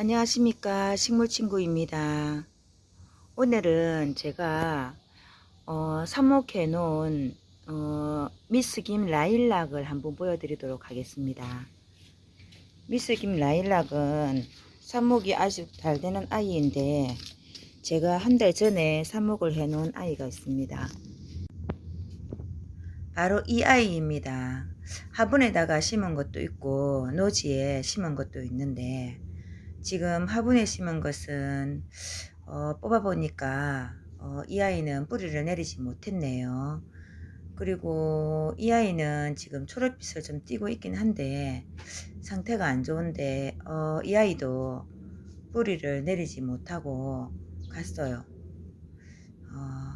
안녕하십니까. 식물친구입니다. 오늘은 제가 어, 삽목해 놓은 어, 미스김 라일락을 한번 보여드리도록 하겠습니다. 미스김 라일락은 삽목이 아직 잘 되는 아이인데 제가 한 달 전에 삽목을 해 놓은 아이가 있습니다. 바로 이 아이입니다. 화분에다가 심은 것도 있고 노지에 심은 것도 있는데 지금 화분에 심은 것은 어, 뽑아보니까 어, 이 아이는 뿌리를 내리지 못했네요. 그리고 이 아이는 지금 초록빛을 좀 띠고 있긴 한데 상태가 안 좋은데 어, 이 아이도 뿌리를 내리지 못하고 갔어요. 어,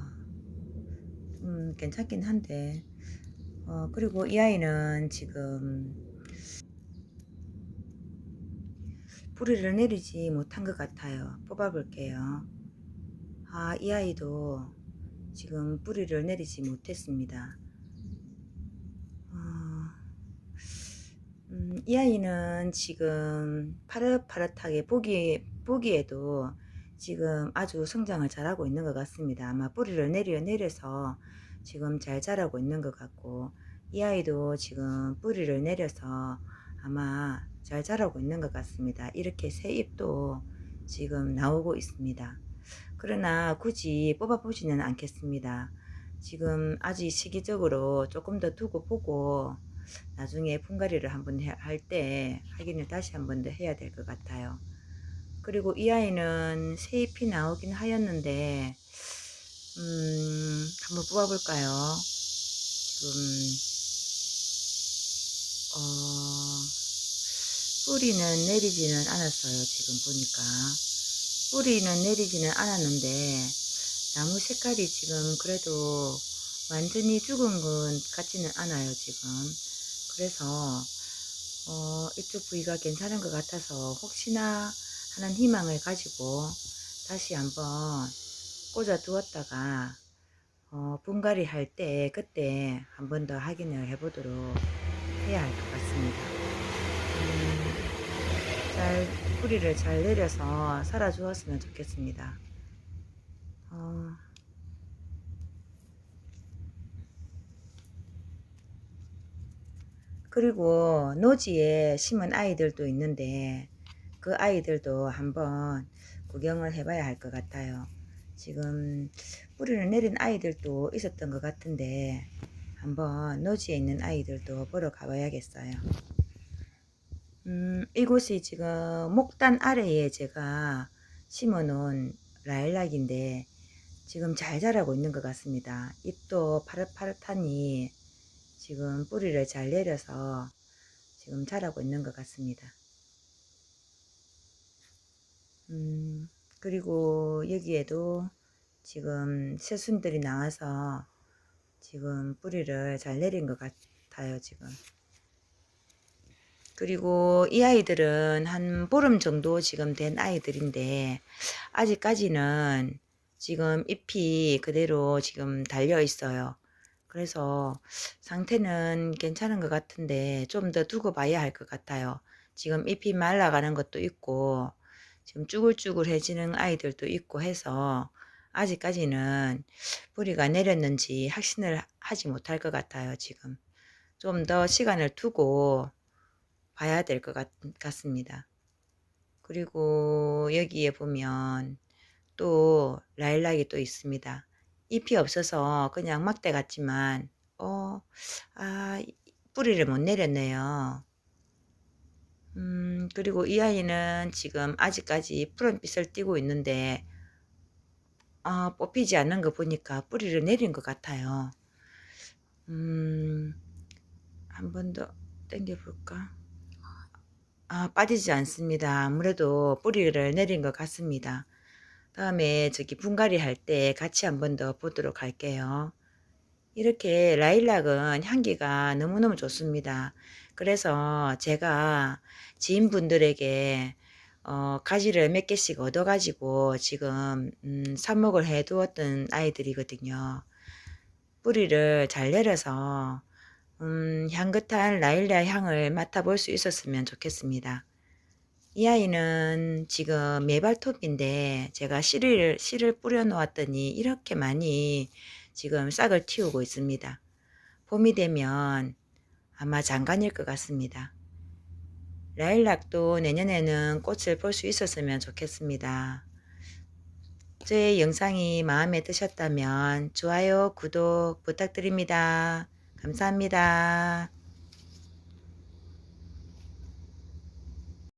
음, 괜찮긴 한데 어, 그리고 이 아이는 지금 뿌리를 내리지 못한 것 같아요. 뽑아볼게요. 아, 이 아이도 지금 뿌리를 내리지 못했습니다. 어, 음, 이 아이는 지금 파릇파릇하게 보기, 보기에도 지금 아주 성장을 잘하고 있는 것 같습니다. 아마 뿌리를 내려 내려서 지금 잘 자라고 있는 것 같고 이 아이도 지금 뿌리를 내려서 아마 잘 자라고 있는 것 같습니다. 이렇게 새 잎도 지금 나오고 있습니다. 그러나 굳이 뽑아보지는 않겠습니다. 지금 아직 시기적으로 조금 더 두고 보고 나중에 분갈이를 한번 할 때 확인을 다시 한번 더 해야 될 것 같아요. 그리고 이 아이는 새 잎이 나오긴 하였는데 음, 한번 뽑아볼까요? 지금 어, 뿌리는 내리지는 않았어요. 지금 보니까 뿌리는 내리지는 않았는데 나무 색깔이 지금 그래도 완전히 죽은 것 같지는 않아요. 지금 그래서 어, 이쪽 부위가 괜찮은 것 같아서 혹시나 하는 희망을 가지고 다시 한번 꽂아 두었다가 어, 분갈이 할 때 그때 한 번 더 확인을 해보도록 해야 할 것 같습니다. 음, 잘 뿌리를 잘 내려서 살아 주었으면 좋겠습니다. 어, 그리고 노지에 심은 아이들도 있는데 그 아이들도 한번 구경을 해봐야 할 것 같아요. 지금 뿌리를 내린 아이들도 있었던 것 같은데 한번 노지에 있는 아이들도 보러 가봐야겠어요. 음, 이곳이 지금 목단 아래에 제가 심어 놓은 라일락인데 지금 잘 자라고 있는 것 같습니다. 잎도 파릇파릇하니 지금 뿌리를 잘 내려서 지금 자라고 있는 것 같습니다. 음, 그리고 여기에도 지금 새순들이 나와서 지금 뿌리를 잘 내린 것 같아요, 지금. 그리고 이 아이들은 한 보름 정도 지금 된 아이들인데 아직까지는 지금 잎이 그대로 지금 달려 있어요. 그래서 상태는 괜찮은 것 같은데 좀 더 두고 봐야 할 것 같아요. 지금 잎이 말라가는 것도 있고 지금 쭈글쭈글해지는 아이들도 있고 해서 아직까지는 뿌리가 내렸는지 확신을 하지 못할 것 같아요. 지금 좀 더 시간을 두고 봐야 될 것 같습니다. 그리고 여기에 보면 또 라일락이 또 있습니다. 잎이 없어서 그냥 막대 같지만 어, 아, 뿌리를 못 내렸네요. 음, 그리고 이 아이는 지금 아직까지 푸른빛을 띠고 있는데 아, 뽑히지 않는 거 보니까 뿌리를 내린 것 같아요. 음, 한 번 더 당겨 볼까? 아, 빠지지 않습니다. 아무래도 뿌리를 내린 것 같습니다. 다음에 저기 분갈이 할 때 같이 한 번 더 보도록 할게요. 이렇게 라일락은 향기가 너무너무 좋습니다. 그래서 제가 지인분들에게 어, 가지를 몇 개씩 얻어가지고 지금 음, 삽목을 해 두었던 아이들이거든요. 뿌리를 잘 내려서 음, 향긋한 라일락 향을 맡아볼 수 있었으면 좋겠습니다. 이 아이는 지금 매발톱인데 제가 씨를, 씨를 뿌려 놓았더니 이렇게 많이 지금 싹을 틔우고 있습니다. 봄이 되면 아마 장관일 것 같습니다. 라일락도 내년에는 꽃을 볼 수 있었으면 좋겠습니다. 제 영상이 마음에 드셨다면 좋아요, 구독 부탁드립니다. 감사합니다.